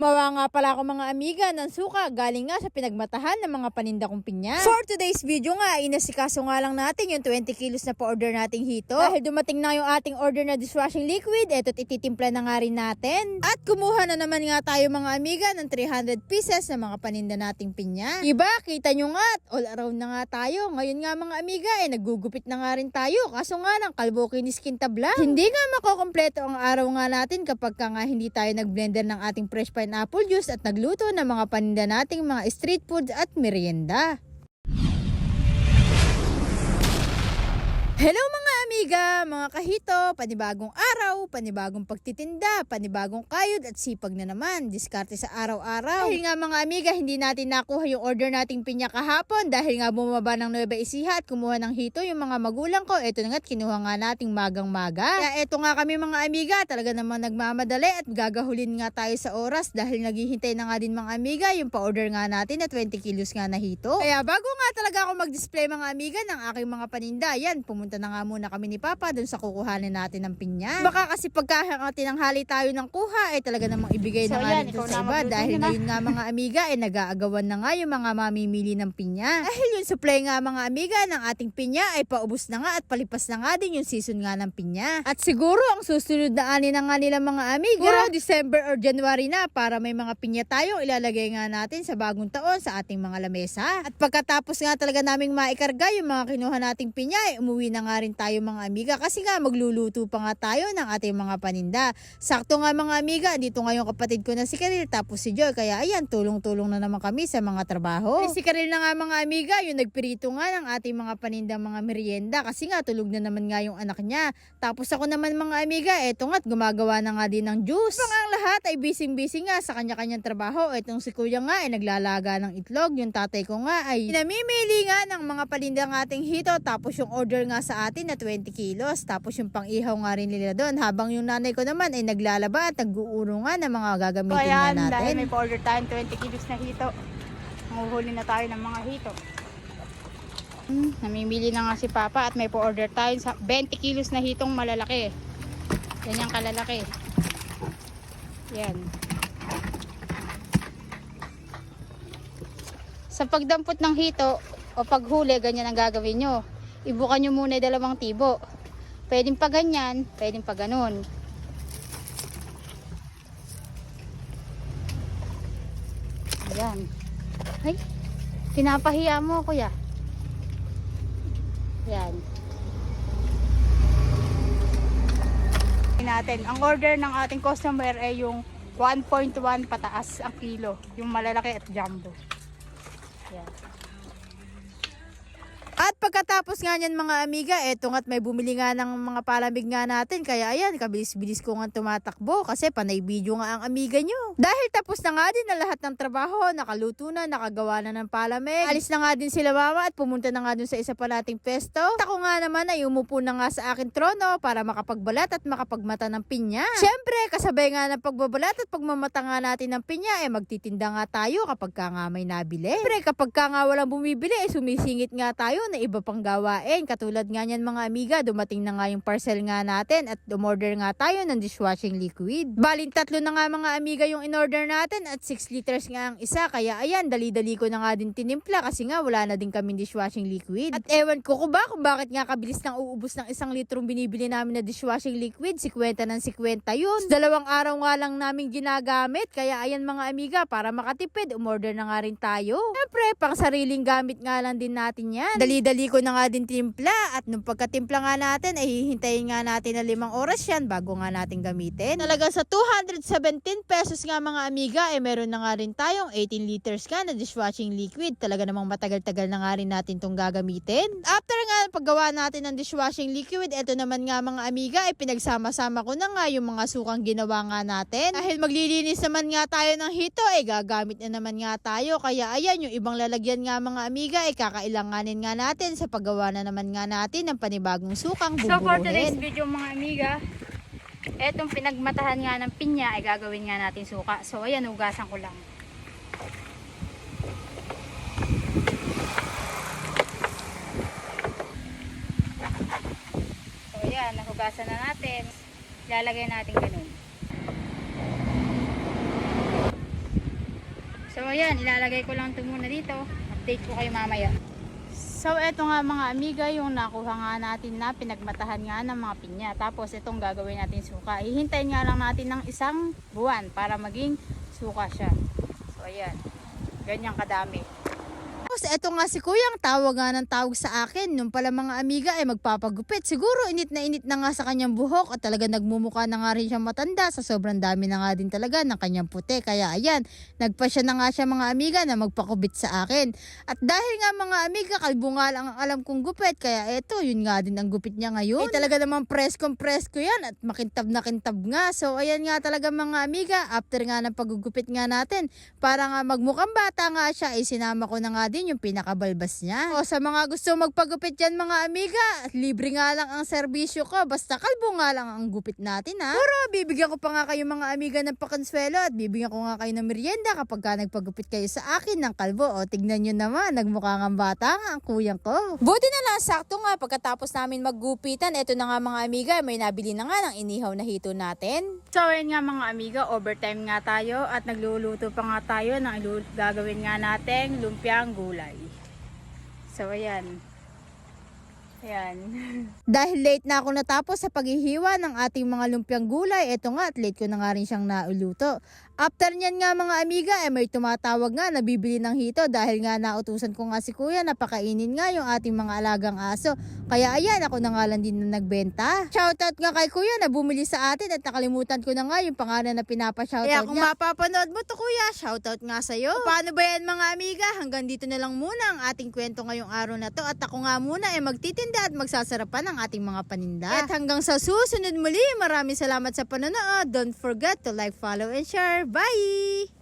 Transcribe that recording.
Mawa nga pala ako mga amiga ng suka galing nga sa pinagmatahan ng mga paninda kong pinya. For today's video nga, inasikaso nga lang natin yung 20 kilos na pa-order nating hito. Dahil dumating na yung ating order na dishwashing liquid, eto't ititimpla na nga rin natin. At kumuha na naman nga tayo mga amiga ng 300 pieces na mga paninda nating pinya. Iba, kita nyo nga, all around na nga tayo. Ngayon nga mga amiga, eh naggugupit na nga rin tayo. Kaso nga ng kalbo kinis kintabla. Hindi nga makokompleto ang araw nga natin kapag ka nga hindi tayo nagblender ng ating fresh pineapple juice at nagluto ng mga paninda nating mga street foods at merienda. Hello mga amiga, mga kahito, panibagong araw, panibagong pagtitinda, panibagong kayod at sipag na naman, diskarte sa araw-araw. Dahil nga mga amiga, hindi natin nakuha yung order nating pinya kahapon dahil nga bumaba ng Nueva Ecija at kumuha ng hito yung mga magulang ko. Ito na nga't kinuha nga nating magang-maga. Kaya eto nga kami mga amiga, talaga namang nagmamadali at gagahulin nga tayo sa oras dahil naghihintay na nga din mga amiga yung pa-order nga natin na 20 kilos nga na hito. Kaya bago nga talaga ako mag-display mga amiga ng aking mga paninda, yan, pumunta na nga muna kami ni Papa dun sa kukuhanin natin ng pinya. Baka kasi pagka tinanghali tayo ng kuha, eh talaga namang ibigay So, na nga yan, rin sa iba. Dahil na. ngayon nga mga amiga, eh nag-aagawan na nga yung mga mamimili ng pinya. Dahil yung supply nga mga amiga ng ating pinya ay paubos na nga at palipas na nga din yung season nga ng pinya. At siguro ang susunod na ani na nga nila mga amiga, siguro December or January na para may mga pinya tayo ilalagay nga natin sa bagong taon sa ating mga lamesa. At pagkatapos nga talaga naming maikarga yung mga kinuha nating pinya, eh, umuwi na nga rin tayo mga amiga kasi nga magluluto pa nga tayo ng ating mga paninda. Sakto nga mga amiga, dito nga yung kapatid ko na si Karil tapos si Joy. Kaya ayan, tulong-tulong na naman kami sa mga trabaho. Eh, si Karil na nga mga amiga, yung nagpirito nga ng ating mga paninda mga merienda kasi nga tulog na naman nga yung anak niya. Tapos ako naman mga amiga, eto nga't gumagawa na nga din ng juice. Nga ang lahat ay busy-busy nga sa kanya-kanyang trabaho. Etong si kuya nga ay naglalaga ng itlog. Yung tatay ko nga ay namimili nga ng mga paninda ng ating hito. Tapos yung order nga sa atin na 20 kilos. Tapos yung pang-ihaw nga rin nila doon. Habang yung nanay ko naman ay naglalaba at nag-uuro nga ng mga So gagamitin nga ayan, dahil natin. may pa-order tayong 20 kilos na hito. Manguhuli na tayo ng mga hito. Hmm, namimili na nga si Papa at may pa-order tayo sa 20 kilos na hitong malalaki. Ganyang kalalaki. Yan. Sa pagdampot ng hito o paghuli, ganyan ang gagawin nyo. Ibukan nyo muna yung dalawang tibo. Pwedeng pa ganyan, pwedeng pa ganun. Ayan. Ay, pinapahiya mo kuya. Ayan. natin. Ang order ng ating customer ay yung 1.1 pataas ang kilo. Yung malalaki at jumbo. Ayan. At pagkatapos nga niyan mga amiga, eto nga't may bumili nga ng mga palamig nga natin. Kaya ayan, kabilis-bilis ko nga tumatakbo kasi panay video nga ang amiga nyo. Dahil tapos na nga din na lahat ng trabaho, nakaluto na, nakagawa na ng palamig. Alis na nga din sila mama at pumunta na nga dun sa isa pa nating pesto. Ako nga naman ay umupo na nga sa akin trono para makapagbalat at makapagmata ng pinya. Siyempre, kasabay nga ng pagbabalat at pagmamata nga natin ng pinya, eh magtitinda nga tayo kapag ka nga may nabili. Siyempre, kapag ka nga walang bumibili, eh sumisingit nga tayo na iba pang gawain. Katulad nga niyan mga amiga, dumating na nga yung parcel nga natin at umorder nga tayo ng dishwashing liquid. Balin tatlo na nga mga amiga yung in-order natin at 6 liters nga ang isa. Kaya ayan, dali-dali ko na nga din tinimpla kasi nga wala na din kaming dishwashing liquid. At ewan ko ko ba kung bakit nga kabilis nang uubos ng isang litrong binibili namin na dishwashing liquid. 50 ng 50 yun. Dalawang araw nga lang namin ginagamit. Kaya ayan mga amiga, para makatipid, umorder na nga rin tayo. Siyempre, pang sariling gamit nga lang din natin yan. Dali-dali ko na nga din timpla at nung pagkatimpla nga natin ay hihintayin nga natin na limang oras yan bago nga natin gamitin. Talaga sa 217 pesos nga mga amiga ay meron na nga rin tayong 18 liters nga na dishwashing liquid. Talaga namang matagal-tagal na nga rin natin itong gagamitin. After nga paggawa natin ng dishwashing liquid, eto naman nga mga amiga ay pinagsama-sama ko na nga yung mga sukang ginawa nga natin. Dahil maglilinis naman nga tayo ng hito ay gagamit na naman nga tayo. Kaya ayan yung ibang lalagyan nga mga amiga ay kakailanganin nga natin sa paggawa na naman nga natin ng panibagong sukang So for today's buburuhin. video mga amiga, etong pinagmatahan nga ng pinya ay gagawin nga natin suka. So ayan, hugasan ko lang. So ayan, nahugasan na natin. Lalagay natin ganun. ayan, ilalagay ko lang ito muna dito. Update ko kayo mamaya. So, eto nga mga amiga, yung nakuha nga natin na pinagmatahan nga ng mga pinya. Tapos, itong gagawin natin suka. Hihintayin nga lang natin ng isang buwan para maging suka siya. So, ayan. Ganyan kadami. Tapos eto nga si kuya, ang tawag nga ng tawag sa akin. Nung pala mga amiga ay magpapagupit. Siguro init na init na nga sa kanyang buhok at talaga nagmumukha na nga rin siya matanda sa sobrang dami na nga din talaga ng kanyang puti. Kaya ayan, nagpa siya na nga siya mga amiga na magpakubit sa akin. At dahil nga mga amiga, kalbo nga lang ang alam kong gupit. Kaya eto, yun nga din ang gupit niya ngayon. Eh talaga naman preskong presko yan at makintab na kintab nga. So ayan nga talaga mga amiga, after nga ng paggugupit nga natin, para nga magmukhang bata nga siya, ay sinama ko na nga din yung pinakabalbas niya. O sa mga gusto magpagupit yan mga amiga, libre nga lang ang serbisyo ko, basta kalbo nga lang ang gupit natin ha. Pero bibigyan ko pa nga kayo mga amiga ng pakonsuelo at bibigyan ko nga kayo ng merienda kapag ka nagpagupit kayo sa akin ng kalbo. O tignan nyo naman, nagmukha nga bata nga ang kuyang ko. Buti na lang, sakto nga pagkatapos namin maggupitan, eto na nga mga amiga, may nabili na nga ng inihaw na hito natin. So, ayan nga mga amiga, overtime nga tayo at nagluluto pa nga tayo ng gagawin nga nating lumpiang gulay. So, ayan. Ayan. Dahil late na ako natapos sa paghihiwa ng ating mga lumpiang gulay, eto nga at late ko na nga rin siyang nauluto. After niyan nga mga amiga, eh may tumatawag nga na bibili ng hito dahil nga nautusan ko nga si kuya na pakainin nga yung ating mga alagang aso. Kaya ayan, ako na nga lang din na nagbenta. Shoutout nga kay kuya na bumili sa atin at nakalimutan ko na nga yung pangalan na pinapa-shoutout Kaya niya. kung mapapanood mo to kuya, shoutout nga sa'yo. Paano ba yan mga amiga? Hanggang dito na lang muna ang ating kwento ngayong araw na to at ako nga muna ay magtitinda at magsasarapan ng ating mga paninda. At hanggang sa susunod muli, maraming salamat sa panonood. Don't forget to like, follow, and share. Bye!